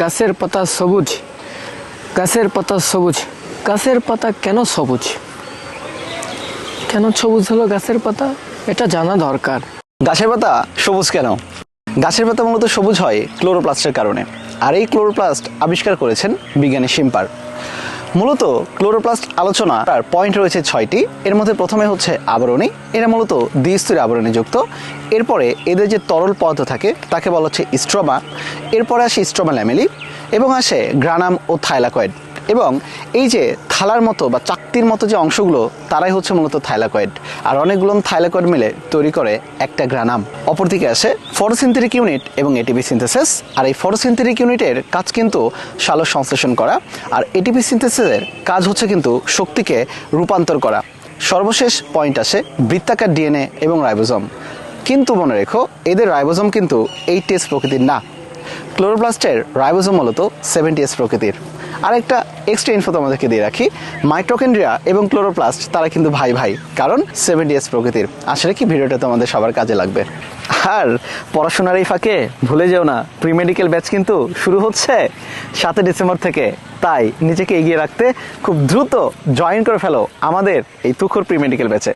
গাছের পাতা সবুজ। গাছের পাতা সবুজ। গাছের পাতা কেন সবুজ? কেন সবুজ হলো গাছের পাতা? এটা জানা দরকার। গাছের পাতা সবুজ কেন? গাছের পাতা মূলত সবুজ হয় ক্লোরোপ্লাস্টের কারণে। আর এই ক্লোরোপ্লাস্ট আবিষ্কার করেছেন বিজ্ঞানী শিম্পার। মূলত ক্লোরোপ্লাস্ট আলোচনা তার পয়েন্ট রয়েছে ছয়টি। এর মধ্যে প্রথমে হচ্ছে আবরণী, এরা মূলত দ্বিস্তরীয় আবরণী যুক্ত। এরপরে এদের যে তরল পদার্থ থাকে, তাকে বলা হচ্ছে স্ট্রোমা। এরপরে আসে স্ট্রোমা ল্যামেলি এবং আসে গ্রানাম ও থাইলাকয়েড। এবং এই যে থালার মতো বা চাকতির মতো যে অংশগুলো, তারাই হচ্ছে মূলত থাইলাকয়েড। আর অনেকগুলো থাইলাকয়েড মিলে তৈরি করে একটা গ্রানাম। অপরদিকে আসে ফটোসিনথেটিক ইউনিট এবং এটিপি সিনথেসিস। আর এই ফটোসিনথেটিক ইউনিটের কাজ কিন্তু সালোক সংশ্লেষণ করা। আর এটিপি সিনথেসিসের কাজ হচ্ছে কিন্তু শক্তিকে রূপান্তর করা। সর্বশেষ পয়েন্ট আসে বৃত্তাকার ডিএনএ এবং রাইবোজম। কিন্তু মনে রেখো, এদের রাইবোজম কিন্তু এই টেস্ট প্রকৃতির না। ক্লোরোপ্লাস্টের রাইবোজোম মূলত সেভেন্টি এস প্রকৃতির। আরেকটা এক্সট্রা ইনফো তোমাদেরকে দিয়ে রাখি মাইক্রোকেন্ড্রিয়া এবং ক্লোরোপ্লাস্ট তারা কিন্তু ভাই ভাই, কারণ সেভেন্টি এস প্রকৃতির। আসলে কি ভিডিওটা তোমাদের সবার কাজে লাগবে? আর পড়াশোনার এই ফাঁকে ভুলে যেও না প্রি মেডিকেল ব্যাচ কিন্তু শুরু হচ্ছে সাতই ডিসেম্বর থেকে। তাই নিজেকে এগিয়ে রাখতে খুব দ্রুত জয়েন করে ফেলো আমাদের এই তুখর প্রি মেডিকেল ব্যাচে